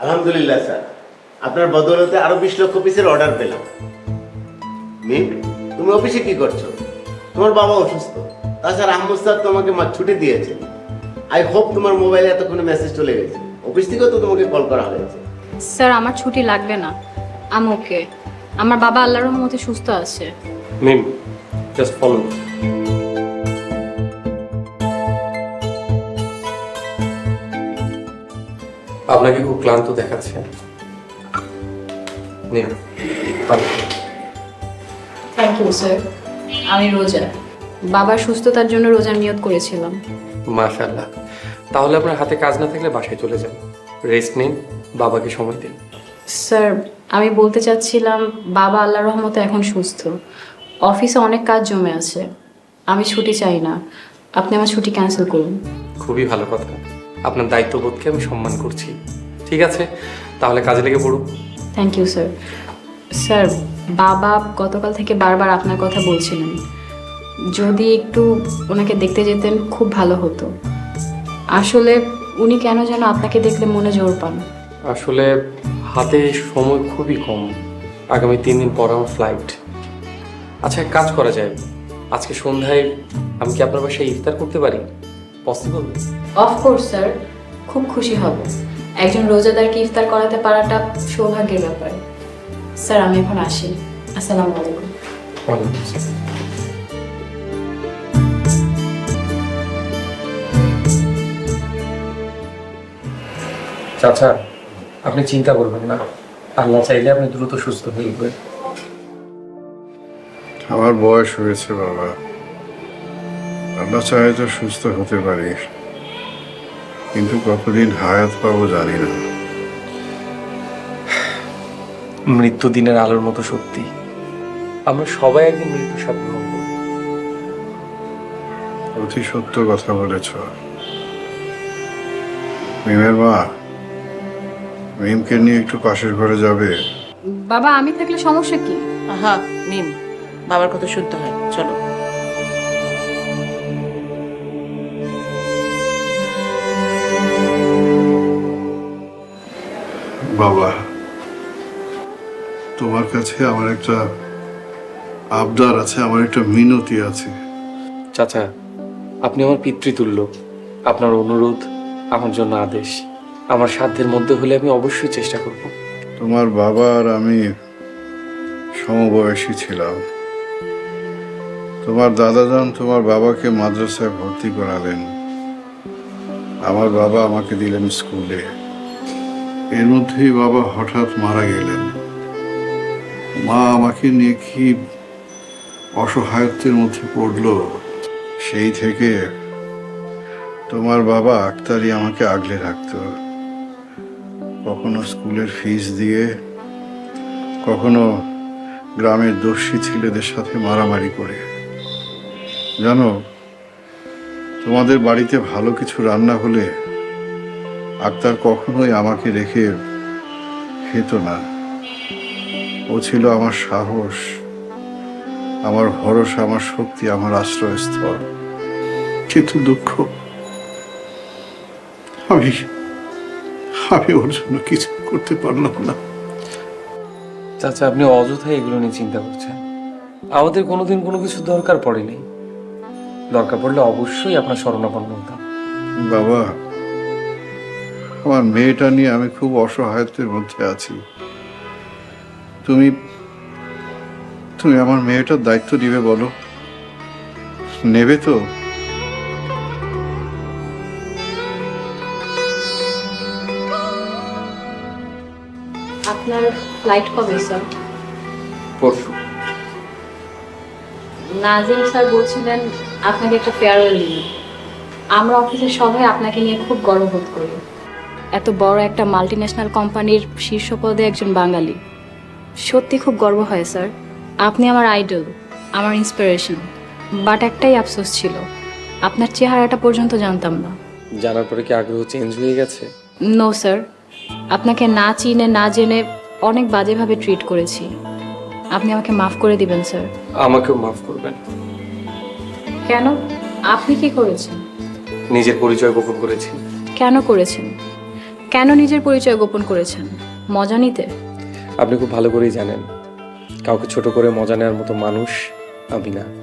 আলহামদুলিল্লাহ স্যার। আপনার বদৌলতে আরও বিশ লক্ষ পিসের অর্ডার পেলাম। মিম তুমি অফিসে কি করছ? তোমার বাবা অসুস্থ। তাছাড়া আহমদ স্যার তোমাকে মা- ছুটি দিয়েছে। আই হোপ তোমার মোবাইলে এতক্ষণে মেসেজ চলে গেছে। অফিস থেকেও তো তোমাকে কল করা হয়েছে। স্যার আমার ছুটি লাগবে না। আমি ওকে আমার বাবা আল্লাহর রহমতে সুস্থ আছে। মিম জাস্ট ফলো আপনাকে খুব ক্লান্ত দেখাচ্ছে। নিন থ্যাংক ইউ স্যার আমি রোজা। বাবার সুস্থতার জন্য রোজার নিয়ত করেছিলাম। মাশাআল্লাহ। তাহলে আপনার হাতে কাজ না থাকলে বাসায় চলে যান। রেস্ট নিন বাবাকে সময় দিন। স্যার আমি বলতে চাচ্ছিলাম বাবা আল্লাহর রহমতে এখন সুস্থ। অফিসে অনেক কাজ জমে আছে। আমি ছুটি চাই না। আপনি আমার ছুটি ক্যান্সেল করুন। খুবই ভালো কথা। আপনার দায়িত্ববোধকে আমি সম্মান করছি। ঠিক আছে? তাহলে কাজে লেগে পড়ুন। থ্যাংক ইউ স্যার স্যার বাবা গতকাল থেকে বারবার আপনার কথা বলছিলেন। যদি একটু ওনাকে দেখতে যেতেন খুব ভালো হতো। আসলে উনি কেন যেন আপনাকে দেখলে মনে জোর পান? আসলে হাতে সময় খুবই কম। আগামী তিন দিন পর আমার ফ্লাইট আচ্ছা এক কাজ করা যায়। আজকে সন্ধ্যায় আমি কি আপনার বাসায় ইফতার করতে পারি? পসিবল অফকোর্স স্যার খুব খুশি হব। একজন রোজাদারকে ইফতার করাতে পারাটা সৌভাগ্যের ব্যাপার। স্যার আমি এখন আসি। আসসালামু আলাইকুম। চাচা আপনি চিন্তা করবেন না। আল্লাহ চাইলে আপনি দ্রুত সুস্থ হয়ে উঠবেন। আমার বয়স হয়েছে বাবা। আল্লাহ চাহে তো সুস্থ হতে পারি। কিন্তু কতদিন হায়াত পাবো জানি না। মৃত্যু দিনের আলোর মতো সত্যি আমরা সবাই একদিন মৃত্যুর সাথে অতি সত্য কথা বলেছ। মিমের মা মিমকে নিয়ে একটু পাশের ঘরে যাবে? বাবা আমি থাকলে সমস্যা কি? আহা মিম বাবার কথা শুনতে হয়। চলো। বাবা তোমার কাছে আমার একটা আবদার আছে আমার একটা মিনতি আছে। চাচা আপনি আমার পিতৃতুল্য। আপনার অনুরোধ আমার জন্য আদেশ। আমার সাধ্যের মধ্যে হলে আমি অবশ্যই চেষ্টা করব। তোমার বাবা আর আমি সমবয়সী ছিলাম। তোমার দাদাজান তোমার বাবাকে মাদ্রাসায় ভর্তি করালেন। আমার বাবা আমাকে দিলেন স্কুলে। এর মধ্যেই বাবা হঠাৎ মারা গেলেন। মা আমাকে নিয়ে কি অসহায়ত্বের মধ্যে পড়ল, সেই থেকে তোমার বাবা আক্তারি আমাকে আগলে রাখতো। কখনো স্কুলের ফিস দিয়ে, কখনো গ্রামের দস্যি ছেলেদের সাথে মারামারি করে। জানো, তোমাদের বাড়িতে ভালো কিছু রান্না হলে আক্তার কখনোই আমাকে রেখে খেত না। ও ছিল আমার সাহস আমার ভরসা আমার শক্তি আমার আশ্রয়স্থল। কিন্তু দুঃখ আমি আমি ওর জন্য কিছু করতে পারলাম না। চাচা আপনি অযথাই এগুলো নিয়ে চিন্তা করছেন। আমাদের কোনোদিন কোনো কিছু দরকার পড়েনি। দরকার পড়লে অবশ্যই আপনার শরণাপন্ন হতাম। বাবা আমার মেয়েটা নিয়ে আমি খুব অসহায়ত্বের মধ্যে আছি। তুমি তুমি আমার মেয়েটার দায়িত্ব দিবে বলো। নেবে তো? আপনার ফ্লাইট কবে স্যার পরশু। নাজিম স্যার বলছিলেন আপনাকে একটা ফেয়ারওয়েল আমরা অফিসের সবাই আপনাকে নিয়ে খুব গর্ববোধ করি। এত বড় একটা মাল্টি ন্যাশনাল কোম্পানির শীর্ষ পদে একজন বাঙালি। সত্যি খুব গর্ব হয় স্যার। আপনি আমার আইডল আমার ইন্সপিরেশন বাট একটাই আফসোস ছিল আপনার চেহারাটা পর্যন্ত জানতাম না। জানার পরে কি আগ্রহ চেঞ্জ হয়ে গেছে? নো স্যার আপনাকে না চিনে না জেনে অনেক বাজেভাবে ট্রিট করেছি। আপনি আমাকে মাফ করে দিবেন স্যার আমাকেও মাফ করবেন। কেন? আপনি কি করেছেন? নিজের পরিচয় গোপন করেছি। কেন করেছেন? কেন নিজের পরিচয় গোপন করেছেন? মজা নিতে? আপনি খুব ভালো করেই জানেন। কাউকে ছোট করে মজা নেওয়ার মতো মানুষ আমি না।